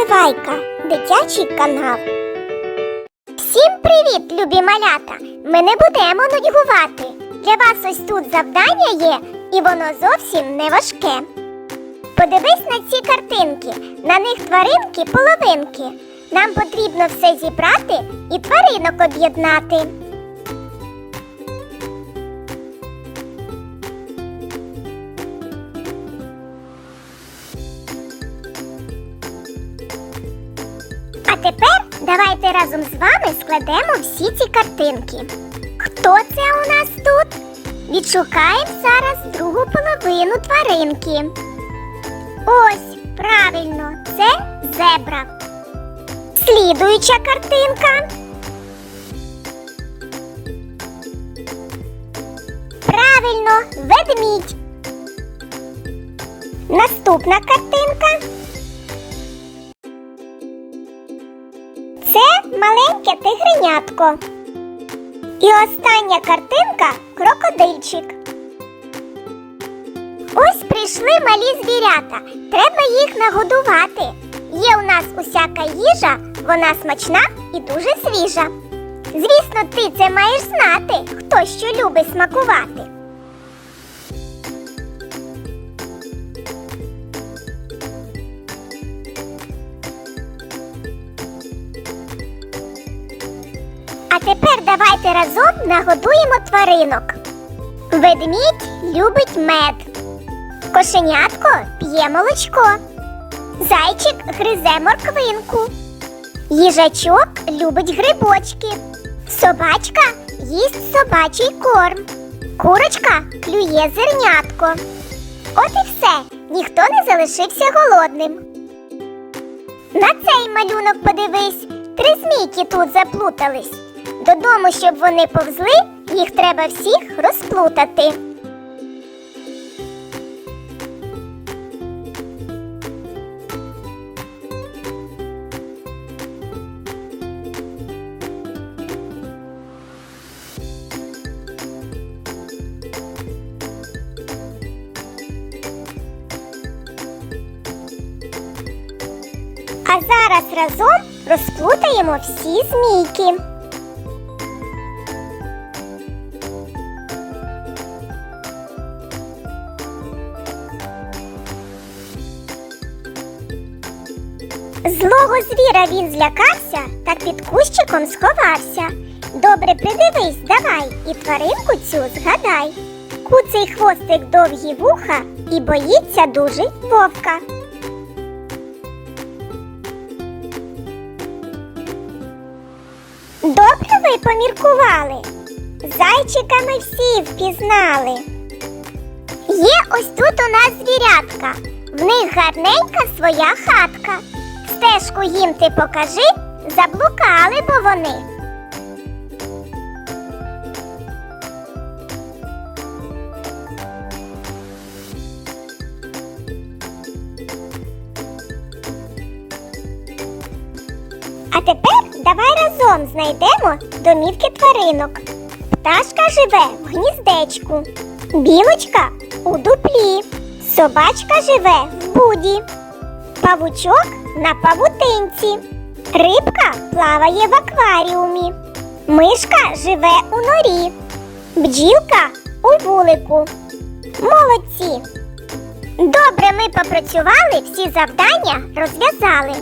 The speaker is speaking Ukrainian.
Наливайка, дитячий канал. Всім привіт, любі малята! Ми не будемо нудьгувати. Для вас ось тут завдання є, і воно зовсім не важке. Подивись на ці картинки. На них тваринки половинки. Нам потрібно все зібрати і тваринок об'єднати. Тепер давайте разом з вами складемо всі ці картинки. Хто це у нас тут? Відшукаємо зараз другу половину тваринки. Ось, правильно, це зебра. Слідуюча картинка. Правильно, ведмідь. Наступна картинка. Маленьке тигренятко. І остання картинка крокодильчик. Ось прийшли малі звірята. Треба їх нагодувати. Є у нас усяка їжа, вона смачна і дуже свіжа. Звісно, ти це маєш знати, хто що любить смакувати. А тепер давайте разом нагодуємо тваринок. Ведмідь любить мед. Кошенятко п'є молочко. Зайчик гризе морквинку. Їжачок любить грибочки. Собачка їсть собачий корм. Курочка клює зернятко. От і все. Ніхто не залишився голодним. На цей малюнок подивись. Три змійки тут заплутались. Додому, щоб вони повзли, їх треба всіх розплутати. А зараз разом розплутаємо всі змійки. Злого звіра він злякався та під кущиком сховався. Добре придивись, давай, і тваринку цю згадай. Куций хвостик довгі вуха і боїться дуже вовка. Добре ви поміркували. Зайчика ми всі впізнали. Є ось тут у нас звірятка, в них гарненька своя хатка. Стежку їм ти покажи, заблукали бо вони. А тепер давай разом знайдемо домівки тваринок. Пташка живе в гніздечку, білочка у дуплі, собачка живе в буді, павучок на павутинці, рибка плаває в акваріумі, мишка живе у норі, бджілка у вулику. Молодці! Добре ми попрацювали, всі завдання розв'язали.